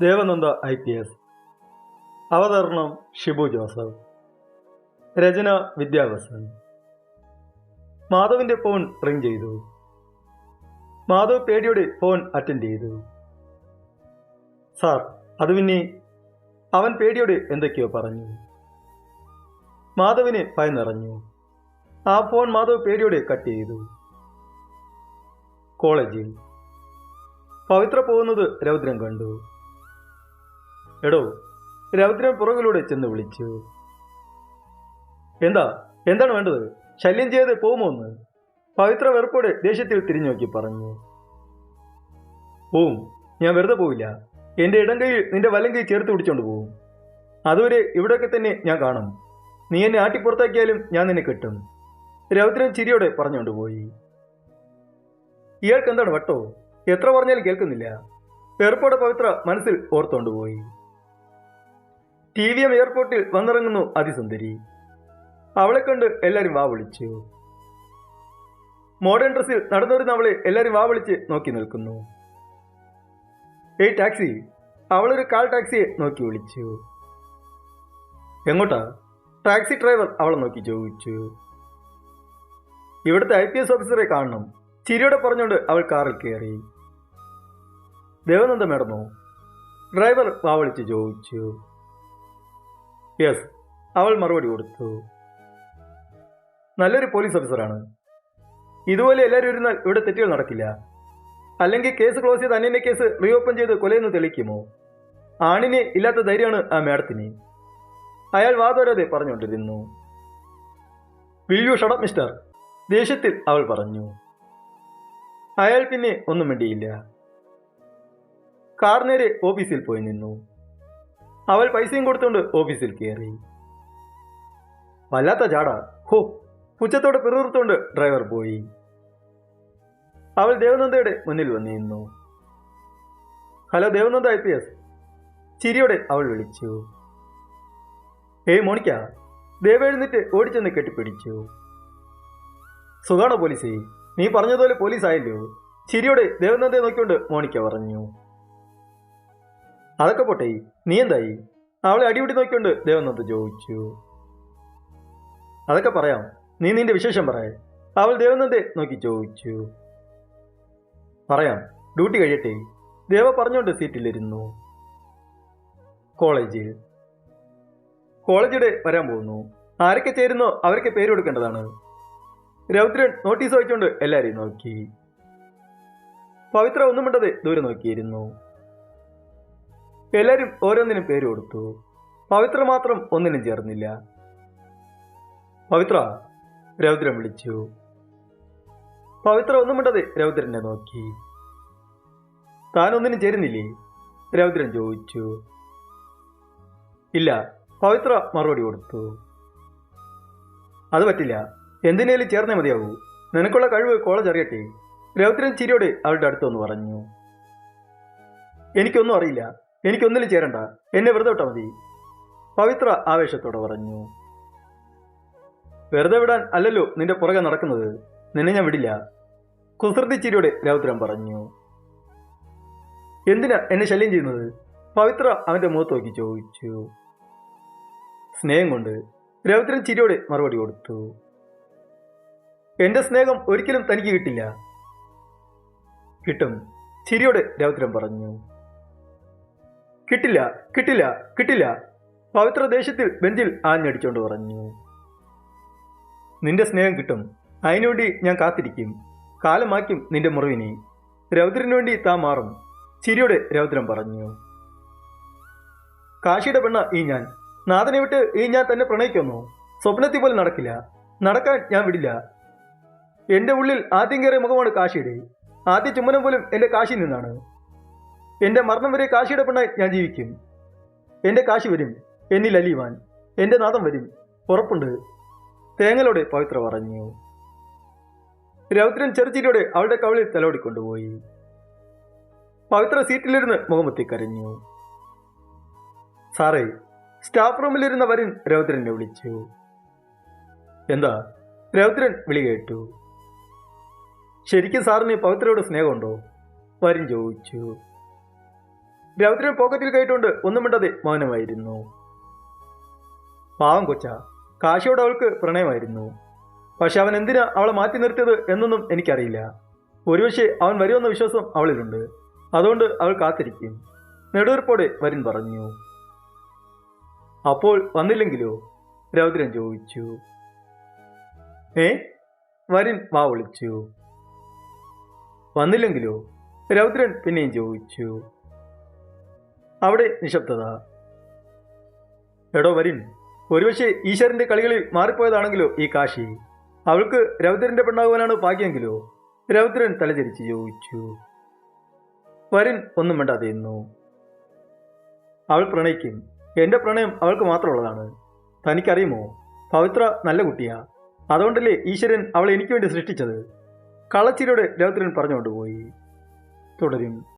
Devananda I P S. അവതരണം Shibu Joseph. രചന വിദ്യാഭ്യാസൻ. മാധവിന്റെ ഫോൺ റിംഗ് ചെയ്തു. മാധവ് പേടിയോടെ ഫോൺ അറ്റൻഡ് ചെയ്തു. സാർ അത് പിന്നെ അവൻ പേടിയോടെ എന്തൊക്കെയോ പറഞ്ഞു. മാധവിന് ഭയന്നിറഞ്ഞു ആ ഫോൺ മാധവ് പേടിയോടെ കട്ട് ചെയ്തു. കോളേജിൽ. പവിത്ര പോകുന്നത് രൗദ്രം കണ്ടു. എടോ രൗദ്രൻ പുറകിലൂടെ ചെന്ന് വിളിച്ചു. എന്താ എന്താണ് വേണ്ടത്? ശല്യം ചെയ്ത് പോകുമോ പവിത്ര വെറുപ്പോടെ ദേഷ്യത്തിൽ തിരിഞ്ഞു നോക്കി പറഞ്ഞു. പോവും ഞാൻ വെറുതെ പോവില്ല. എന്റെ ഇടം കൈ നിന്റെ വലം കൈ ചേർത്ത് പിടിച്ചോണ്ട് പോവും. അതുവരെ ഇവിടെയൊക്കെ തന്നെ ഞാൻ കാണും. നീ എന്നെ ആട്ടിപ്പുറത്താക്കിയാലും ഞാൻ നിന്നെ കിട്ടും. രൗദ്രൻ ചിരിയോടെ പറഞ്ഞുകൊണ്ട് പോയി. ഇയാൾക്ക് എന്താണ് വട്ടോ? എത്ര പറഞ്ഞാലും കേൾക്കുന്നില്ല. വെറുപ്പോടെ പവിത്ര മനസ്സിൽ ഓർത്തോണ്ടുപോയി ടി വി എം എയർപോർട്ടിൽ വന്നിറങ്ങുന്നു അതിസുന്ദരി. അവളെ കണ്ട് എല്ലാവരും വാ വിളിച്ചു. മോഡേൺ ഡ്രസ്സിൽ നടന്നുവരുന്ന അവളെ എല്ലാവരും വാ വിളിച്ച് നോക്കി നിൽക്കുന്നു. ഏയ് ടാക്സി. അവളൊരു കാൽ ടാക്സിയെ നോക്കി വിളിച്ചു. എങ്ങോട്ടാ? ടാക്സി ഡ്രൈവർ അവളെ നോക്കി ചോദിച്ചു. ഇവിടുത്തെ ഐ പി എസ് ഓഫീസറെ കാണണം. ചിരിയോടെ പറഞ്ഞുകൊണ്ട് അവൾ കാറിൽ കയറി. ദേവനന്ദ മേടമോ ഡ്രൈവർ വാവളിച്ച് ചോദിച്ചു. യെസ് അവൾ മറുപടി കൊടുത്തു. നല്ലൊരു പോലീസ് ഓഫീസറാണ് ഇതുപോലെ എല്ലാവരും ഇരുന്നാൽ ഇവിടെ തെറ്റുകൾ നടക്കില്ല. അല്ലെങ്കിൽ കേസ് ക്ലോസ് ചെയ്ത് അന്യന്റെ കേസ് റീഓപ്പൺ ചെയ്ത് കൊലയെന്ന് തെളിക്കുമോ ആണിനെ ഇല്ലാത്ത ധൈര്യമാണ് ആ മേഡത്തിന്. അയാൾ വാതോരാതെ പറഞ്ഞുകൊണ്ടിരുന്നു. വിൽ യു ഷടപ്പ് മിസ്റ്റർ ദേഷ്യത്തിൽ അവൾ പറഞ്ഞു. അയാൾ പിന്നെ ഒന്നും വേണ്ടിയില്ല കാർ നേരെ ഓഫീസിൽ പോയി നിന്നു. അവൾ പൈസയും കൊടുത്തുകൊണ്ട് ഓഫീസിൽ കയറി വല്ലാത്ത ചാട. ഹോ ഉച്ചത്തോടെ പിറുത്തുകൊണ്ട് ഡ്രൈവർ പോയി. അവൾ ദേവനന്ദയുടെ മുന്നിൽ വന്നിരുന്നു. Hello Devananda I P S? ചിരിയോടെ അവൾ വിളിച്ചു. ഏയ് മോണിക്ക ദേവ എഴുന്നിട്ട് ഓടിച്ചെന്ന് കെട്ടിപ്പിടിച്ചു. സുഖാണോ പോലീസേ? നീ പറഞ്ഞതുപോലെ പോലീസ് ആയല്ലോ ചിരിയോടെ ദേവനന്ദയെ നോക്കിക്കൊണ്ട് മോണിക്ക പറഞ്ഞു. അതൊക്കെ പോട്ടെ നീ എന്തായി? അവളെ അടിപിടി നോക്കിക്കൊണ്ട് ദേവനന്ദ ചോദിച്ചു. അതൊക്കെ പറയാം നീ നിന്റെ വിശേഷം പറയേ. അവൾ ദേവനന്ദയെ നോക്കി ചോദിച്ചു. പറയാം ഡ്യൂട്ടി കഴിയട്ടെ. ദേവ പറഞ്ഞുകൊണ്ട് സീറ്റിലിരുന്നു. കോളേജിൽ. കോളേജിടെ വരാൻ പോകുന്നു. ആരൊക്കെ ചേരുന്നോ അവരൊക്കെ പേര് കൊടുക്കേണ്ടതാണ്. രൗദ്രൻ നോട്ടീസ് വായിച്ചുകൊണ്ട് എല്ലാരെയും നോക്കി. പവിത്ര ഒന്നും മിണ്ടത് ദൂരെ നോക്കിയിരുന്നു. എല്ലാരും ഓരോന്നിനും പേര് കൊടുത്തു. പവിത്ര മാത്രം ഒന്നിനും ചേർന്നില്ല. പവിത്ര രൗദ്രൻ വിളിച്ചു. പവിത്ര ഒന്നും മിണ്ടത് രൗദ്രനെ നോക്കി. താൻ ഒന്നിനും ചേരുന്നില്ലേ? രൗദ്രൻ ചോദിച്ചു. ഇല്ല പവിത്ര മറുപടി കൊടുത്തു. അത് പറ്റില്ല. എന്തിനേലും ചേർന്നേ മതിയാവൂ. നിനക്കുള്ള കഴിവ് കോളേജ് അറിയട്ടെ. രൗദ്രൻ ചിരിയോടെ അവളുടെ അടുത്തൊന്ന് പറഞ്ഞു. എനിക്കൊന്നും അറിയില്ല. എനിക്കൊന്നിലും ചേരണ്ട. എന്നെ വെറുതെ വിട്ടാൽ മതി. പവിത്ര ആവേശത്തോടെ പറഞ്ഞു. വെറുതെ വിടാൻ അല്ലല്ലോ നിന്റെ പുറകെ നടക്കുന്നത്. നിന്നെ ഞാൻ വിടില്ല. കുസൃതി ചിരിയോടെ രൗദ്രൻ പറഞ്ഞു. എന്തിനാ എന്നെ ശല്യം ചെയ്യുന്നത്? പവിത്ര അവന്റെ മുഖത്ത് നോക്കി ചോദിച്ചു. സ്നേഹം കൊണ്ട്. രൗദ്രൻ ചിരിയോടെ മറുപടി കൊടുത്തു. എന്റെ സ്നേഹം ഒരിക്കലും തനിക്ക് കിട്ടില്ല. കിട്ടും. ചിരിയോടെ രൗദ്രൻ പറഞ്ഞു. കിട്ടില്ല കിട്ടില്ല കിട്ടില്ല. പവിത്ര ദേശത്തിൽ ബെഞ്ചിൽ ആഞ്ഞടിച്ചുകൊണ്ട് പറഞ്ഞു. നിന്റെ സ്നേഹം കിട്ടും. അതിനുവേണ്ടി ഞാൻ കാത്തിരിക്കും. കാലമാക്കും നിന്റെ മുറിവിനെ. രൗദ്രനു വേണ്ടി താ മാറും. ചിരിയോടെ രൗദ്രൻ പറഞ്ഞു. കാശിയുടെ പെണ്ണ ഈ ഞാൻ. നാഥനെ വിട്ട് ഈ ഞാൻ തന്നെ പ്രണയിക്കുന്നു. സ്വപ്നത്തിൽ പോലും നടക്കില്ല. നടക്കാൻ ഞാൻ വിടില്ല. എന്റെ ഉള്ളിൽ ആദ്യം കയറിയ മുഖമാണ് കാശിയുടെ. ആദ്യ ചുമനം പോലും എന്റെ കാശിയിൽ നിന്നാണ്. എന്റെ മരണം വരെ കാശിയുടെ പെണ്ണായി ഞാൻ ജീവിക്കും. എന്റെ കാശി വരും എന്നിൽ അലിയുവാൻ. എന്റെ നാദം വരും ഉറപ്പുണ്ട്. തേങ്ങലോടെ പവിത്ര പറഞ്ഞു. രൗദ്രൻ ചെറുചിരിയോടെ അവളുടെ കവളിൽ തലോടിക്കൊണ്ടുപോയി. പവിത്ര സീറ്റിലിരുന്ന് മുഖമത്തി കരഞ്ഞു. സാറേ സ്റ്റാഫ് റൂമിലിരുന്ന വരൻ രൗദ്രനെ വിളിച്ചു. എന്താ? രൗദ്രൻ വിളി കേട്ടു. ശരിക്കും സാറിന് പവിത്രയോട് സ്നേഹമുണ്ടോ? വരും ചോദിച്ചു. രൗദ്രൻ പോക്കറ്റിൽ കയറ്റുകൊണ്ട് ഒന്നും മിണ്ടാതെ മൗനമായിരുന്നു. പാവം കൊച്ച. കാശിയോട് അവൾക്ക് പ്രണയമായിരുന്നു. പക്ഷെ അവൻ എന്തിനാ അവളെ മാറ്റി നിർത്തിയത് എന്നൊന്നും എനിക്കറിയില്ല. ഒരുപക്ഷെ അവൻ വരുമെന്ന വിശ്വാസം അവളിലുണ്ട്. അതുകൊണ്ട് അവൾ കാത്തിരിക്കും. നെടുവീർപ്പോടെ വരിൻ പറഞ്ഞു. അപ്പോൾ വന്നില്ലെങ്കിലോ? രൗദ്രൻ ചോദിച്ചു. ഏ? വരിൻ വാ വിളിച്ചു. വന്നില്ലെങ്കിലോ? രൗദ്രൻ പിന്നെയും ചോദിച്ചു. അവിടെ നിശബ്ദത. എടോ വരിൻ ഒരുപക്ഷെ ഈശ്വരന്റെ കളികളിൽ മാറിപ്പോയതാണെങ്കിലോ ഈ കാശി? അവൾക്ക് രൗദ്രന്റെ പെണ്ണാകുവാനാണ് ഭാഗ്യമെങ്കിലോ രൗദ്രൻ തലചരിച്ച് ചോദിച്ചു. വരിൻ ഒന്നും വേണ്ടാതെ നിന്നു. അവൾ പ്രണയിക്കും. എന്റെ പ്രണയം അവൾക്ക് മാത്രമുള്ളതാണ്. തനിക്കറിയുമോ? പവിത്ര നല്ല കുട്ടിയാ. അതുകൊണ്ടല്ലേ ഈശ്വരൻ അവളെ എനിക്ക് വേണ്ടി സൃഷ്ടിച്ചത്? കളച്ചിലൂടെ രൗദ്രൻ പറഞ്ഞുകൊണ്ടുപോയി. തുടരും.